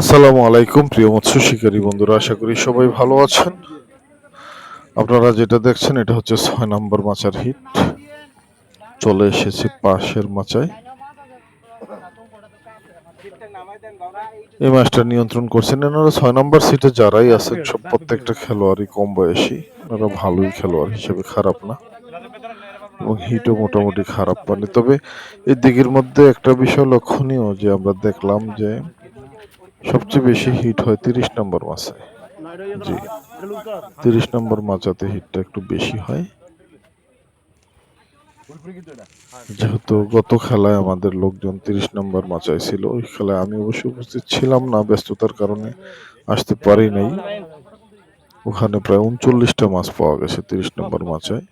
আসসালামু আলাইকুম, প্রিয় মৎস্য শিকারী বন্ধুরা, আশা করি সবাই ভালো আছেন। আপনারা যেটা দেখছেন, এটা হচ্ছে ছয় নম্বর মাচার হিট। চলে এসেছে পাশের মাচায়। এই মাছটা নিয়ন্ত্রণ করছেন। এনারা ছয় নম্বর সিটে যারাই আছেন, সব প্রত্যেকটা খেলোয়াড়ই কম বয়সী। ওনারা ভালোই খেলোয়াড় হিসেবে, খারাপ না। এবং হিটও মোটামুটি খারাপ পানি তবে এই দিকের মধ্যে একটা বিষয় লক্ষণীয় যে আমরা দেখলাম যে সবচেয়ে বেশি হিট হয় তিরিশ নম্বর মাছে জি, তিরিশ নম্বর মাচাতে হিটটা একটু বেশি হয়। যেহেতু গত খেলায় আমাদের লোকজন তিরিশ নম্বর মাচায় ছিল, ওই খেলায় আমি অবশ্য উপস্থিত ছিলাম না, ব্যস্ততার কারণে আসতে পারি নাই। ওখানে প্রায় উনচল্লিশটা মাছ পাওয়া গেছে তিরিশ নম্বর মাচায়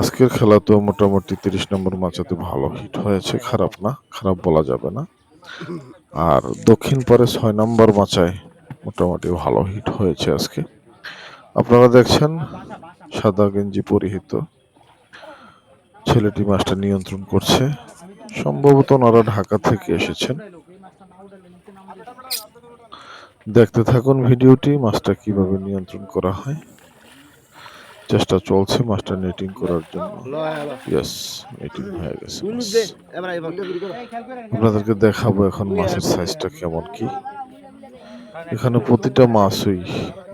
আজকের খেলা তো মোটামুটি তিরিশ নম্বর মাচাতে ভালো হিট হয়েছে, খারাপ না, খারাপ বলা যাবে না। আর দক্ষিণ পারে ছয় নম্বর মাচায় মোটামুটি ভালো হিট হয়েছে আজকে। আপনারা দেখছেন সাদা গেঞ্জি পরিহিত। ছেলেটি মাছটা নিয়ন্ত্রণ করছে। সম্ভবত ওনারা ঢাকা থেকে এসেছেন। দেখতে থাকুন ভিডিওটি মাছটা কীভাবে নিয়ন্ত্রণ করা হয়। চেষ্টা চলছে মাস্টার নেটিং করার জন্য। ইয়েস নেটিং হয়ে গেছে আপনাদেরকে দেখাবো এখন মাছের সাইজটা কেমন কি। এখানে প্রতিটা মাছই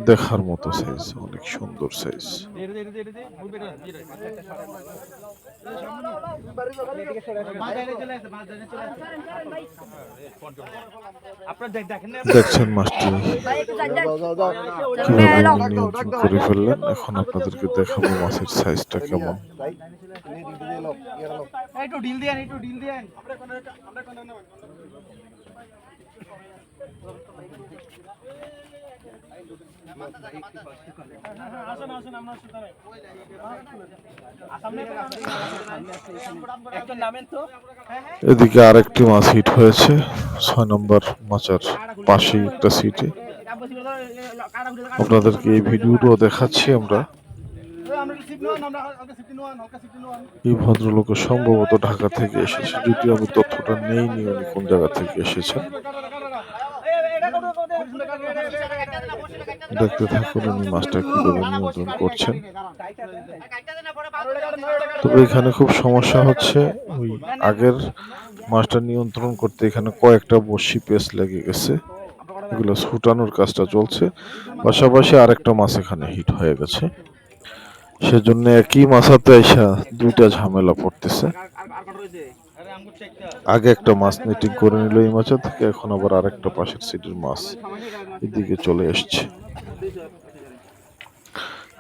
দেখার মতো সাইজ অনেক সুন্দর সাইজ দেখছেন মাছটি কীভাবে নিয়ন্ত্রণ করে ফেললেন? এখন আপনাদেরকে দেখাবো মাছের সাইজটা কেমন। একটু ঢিল দেন একটু ঢিল দেন। এদিকে আরেকটি মাছ হিট হয়েছে। ছয় নম্বর মাচার পাশেই একটা সিটে আপনাদেরকে এই ভিডিওটাও দেখাচ্ছি আমরা। এই ভদ্রলোক সম্ভবত ঢাকা থেকে এসেছে। যদি আমি তথ্যটা নেইনি উনি কোন জায়গা থেকে এসেছেন। দেখতে থাকুন উনি মাছটা কীভাবে নিয়ন্ত্রণ করছেন। তবে এখানে খুব সমস্যা হচ্ছে, ওই আগের মাছটা নিয়ন্ত্রণ করতে এখানে কয়েকটা বসি পেস লেগে গেছে। এগুলো ছুটানোর কাজটা চলছে। পাশাপাশি আরেকটা মাছ এখানে হিট হয়ে গেছে। সেজন্য একই মাছাতে এসা দুইটা ঝামেলা পড়তেছে। আগে একটা মাছ নেটিং করে নিল এই মাছের থেকে, এখন আবার আরেকটা পাশের সিটির মাছ এদিকে চলে এসছে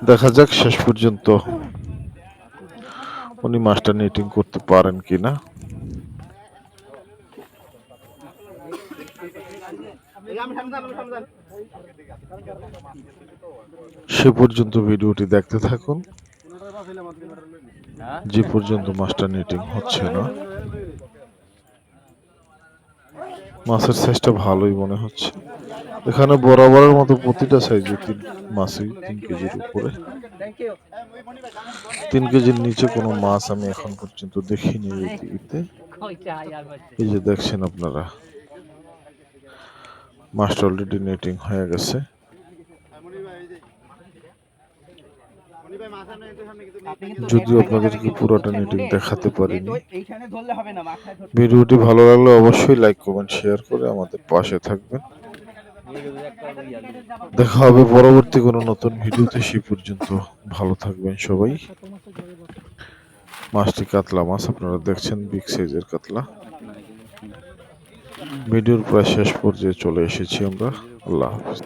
দেখা যাক শেষ পর্যন্ত উনি মাছটা নেটিং করতে পারেন কি কিনা সে পর্যন্ত ভিডিওটি দেখতে থাকুন। যে পর্যন্ত মাছটা নেটিং হচ্ছে না। মাছের সাইজটা ভালোই মনে হচ্ছে। এখানে বরাবরের মতো প্রতিটা সাইজে তিন মাছই তিন কেজির উপরে। তিন কেজির নিচে কোনো মাছ আমি এখন পর্যন্ত দেখিনি এই এই যে দেখছেন আপনারা মাছটা অলরেডি নেটিং হয়ে গেছে। যদিও আপনাদেরকে পুরোটা নেটিং দেখাতে পারিনি। ভিডিওটি ভালো লাগলে অবশ্যই লাইক, কমেন্ট, শেয়ার করে আমাদের পাশে থাকবেন। দেখা হবে পরবর্তী কোনো নতুন ভিডিওতে, সে পর্যন্ত ভালো থাকবেন সবাই। মাছটি কাতলা মাছ, আপনারা দেখছেন বিগ সাইজের কাতলা। ভিডিওর প্রায় শেষ পর্যায়ে চলে এসেছি আমরা। আল্লাহ হাফিজ।